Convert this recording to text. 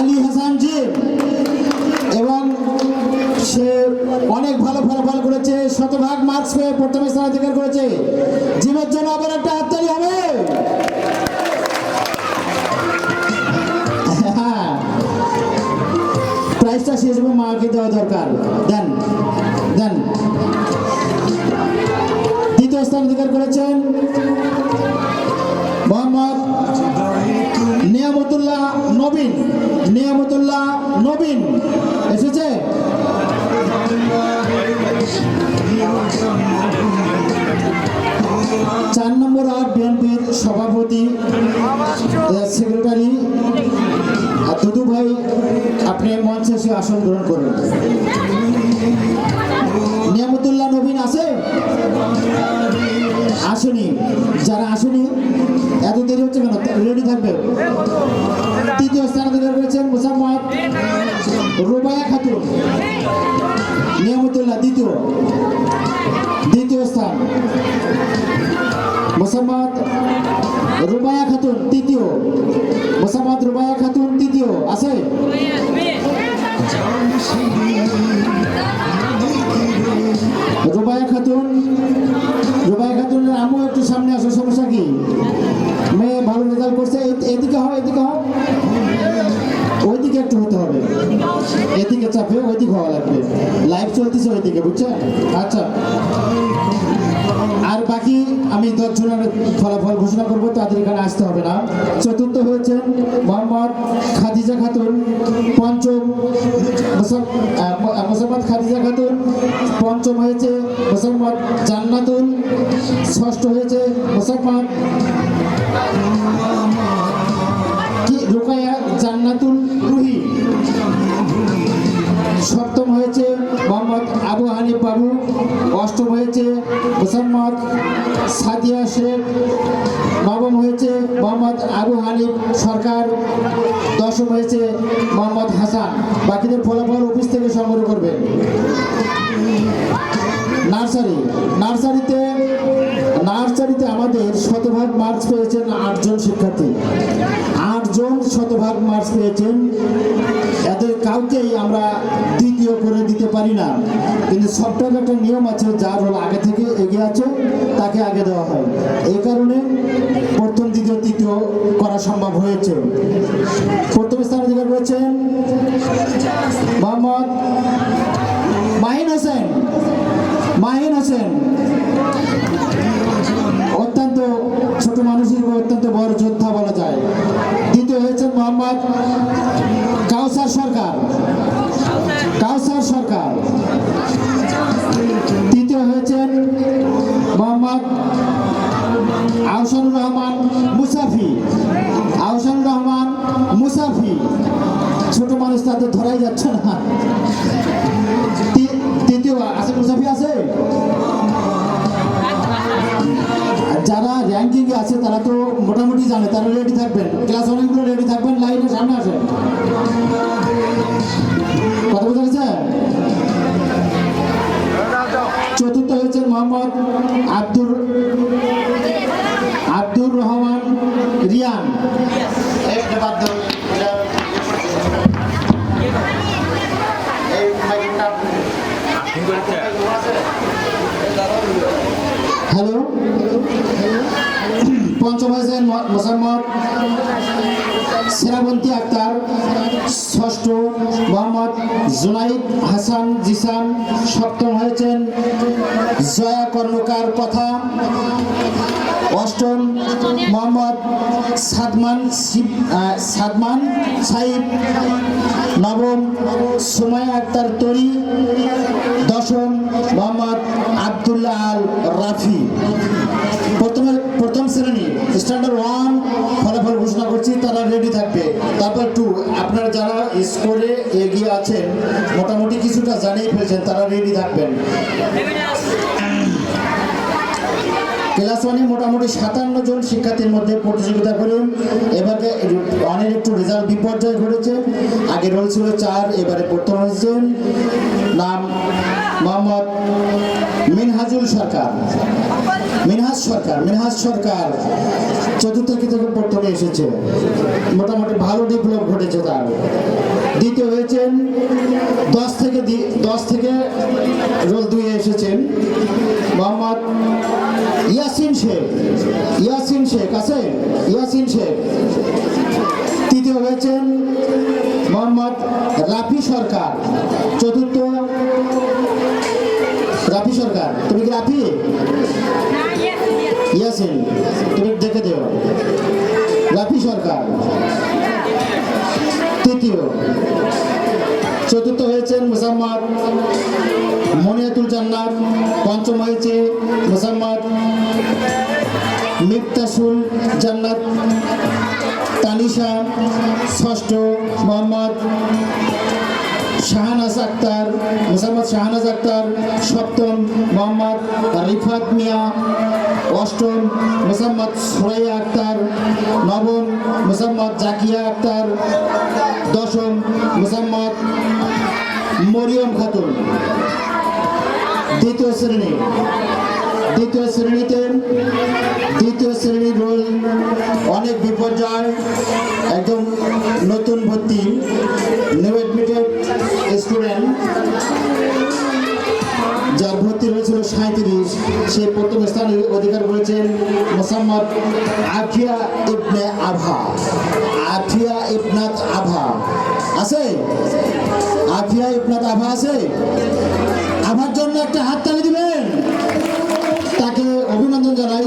আলী হাসানজি এবং সে অনেক ভালো ফলাফল করেছে, শতভাগ মার্কস পেয়ে প্রথম স্থান অধিকার করেছে। জিমের জন্য আবার একটা হাততালি হবে। প্রাইসটা হবে মাকে দেওয়া দরকার। দেন দেন। দ্বিতীয় স্থান অধিকার করেছেন চার নম্বর আর বিএনপির সভাপতি সেক্রেটারি দুদু ভাই, আপনি মঞ্চে এসে আসন গ্রহণ করুন। নিয়ামতুল্লাহ নবীন আছে? আসেনি। যারা আসেনি, এত দেরি হচ্ছে কেন? রেডি থাকবে। তৃতীয় স্থান অধিকার করেছেন মুসাম্মদ রুবায়া খাতুন। নিয়ামতুল্লাহ, দ্বিতীয়। রুবায়া খাতুন রুবায়া খাতুনের আমু একটু সামনে আসো, সমস্যা কি? মেয়ে ভালো রেজাল্ট করছে এদিকে হও এদিকে হও ওইদিকে একটু হতে হবে। এদিকে চাপে, ওইদিকে হওয়া লাগবে। লাইভ চলতেছে ওইদিকে বুঝছেন আচ্ছা। আর বাকি আমি দশ জনের ফলাফল ঘোষণা করব, তাদের এখানে আসতে হবে না। মোসাম্মদ খাদিজা খাতুন পঞ্চম হয়েছে মোসাম্মদ জান্নাতুল ষষ্ঠ হয়েছে মোসাম্মদ কি, রুকায়া জান্নাতুল রুহি। সপ্তম হয়েছে মোহাম্মদ আবু হানিফ বাবু, অষ্টম হয়েছে মোসাম্মদ সাদিয়া শেখ নবম হয়েছে মোহাম্মদ আবু হানিফ সরকার দশম হয়েছে মোহাম্মদ হাসান। বাকিদের ফলাফল অফিস থেকে সংগ্রহ করবেন। নার্সারি। নার্সারিতে নার্সারিতে আমাদের শতভাগ মার্কস পেয়েছেন আটজন শিক্ষার্থী। আটজন শতভাগ মার্কস পেয়েছেন কাউকেই আমরা দ্বিতীয় করে দিতে পারি না। কিন্তু সবটার একটা নিয়ম আছে, যার হল আগে থেকে এগিয়ে আছে, তাকে আগে দেওয়া হয়। এই কারণে প্রথম, দ্বিতীয়, তৃতীয় করা সম্ভব হয়েছে। প্রথম স্থান অধিকার করেছেন মোহাম্মদ মাহিন হোসেন। মাহিন হোসেন। অত্যন্ত ছোট মানুষের অত্যন্ত বড় যোদ্ধা বলা যায়। দ্বিতীয় হয়েছেন মোহাম্মদ সরকার? কাউসার সরকার। তৃতীয় হয়েছেন মোহাম্মদ আহসানুর রহমান মুসাফি। আহসানুর রহমান মুসাফি। ছোট মানুষ তাদের ধরাই যাচ্ছে না। যারা র্যাঙ্কিং এ আছে, তারা তো মোটামুটি জানে, তারা রেডি থাকবেন। ক্লাস অনেকগুলো রেডি থাকবেন লাইনে সামনে আসেন। কথা বোঝা গেছে চতুর্থ হয়েছেন মোহাম্মদ আব্দুর পঞ্চম হয়েছেন মোসাম্মদ সেরাবন্তী আক্তার ষষ্ঠ মোহাম্মদ জুনাইদ হাসান জিসান, সপ্তম হয়েছেন জয়া কর্মকার কথা অষ্টম মোহাম্মদ সাদমান সাদমান সাইদ নবম সুমায়া আক্তার তরি, দশম মোহাম্মদ আবদুল্লাহ আল রাফি যারা স্কোরে এগিয়ে আছেন, মোটামুটি কিছুটা জানিয়ে ফেলছেন, তারা রেডি থাকবেন। ক্লাস ওয়ানে মোটামুটি সাতান্ন জন শিক্ষার্থীর মধ্যে প্রতিযোগিতা করে এবারে অনেক একটু রেজাল্ট বিপর্যয় ঘটেছে। আগে রোল ছিল চার, এবারে প্রথম হয়েছেন নাম মোহাম্মদ মিনহাজুল সরকার। মিনহাজ সরকার মিনহাজ সরকার চতুর্থ থেকে প্রথমে এসেছে। মোটামুটি ভালো ডেভেলপ ঘটেছে তার। দ্বিতীয় হয়েছেন দশ থেকে দশ থেকে রোল দুইয়ে এসেছেন মোহাম্মদ ইয়াসিন শেখ। ইয়াসিন শেখ আছে? ইয়াসিন শেখ। ইয়াসিন তুমি দেখে দিও। রাফি সরকার। তৃতীয়। চতুর্থ হয়েছেন মুসাম্মদ মনিয়াতুল জান্নাত। পঞ্চম হয়েছে মুসাম্মদ মিফতাসুল জান্নাত। তানিশা, ষষ্ঠ মোহাম্মদ শাহানাজ আক্তার, মোসাম্মদ শাহনাজ আক্তার, সপ্তম মোহাম্মদ রিফাত মিয়া, অষ্টম মোসাম্মদ সুরাইয়া আক্তার, নবম মোসাম্মদ জাকিয়া আক্তার, দশম মোসাম্মদ মরিয়ম খাতুন। দ্বিতীয় শ্রেণি। দ্বিতীয় শ্রেণীতে দ্বিতীয় শ্রেণির রোল অনেক বিপর্যয়, একদম নতুন ভর্তি নিউ সাঁত্রিশ সে প্রথম স্থান অধিকার করেছেন মোসাম্মদ আফিয়া ইবনে আভা আফিয়া ইবনাত আভা আছে? আফিয়া ইবনাত আভা আছে? আভার জন্য একটা হাততালি দিবেন। তাকে অভিনন্দন জানাই।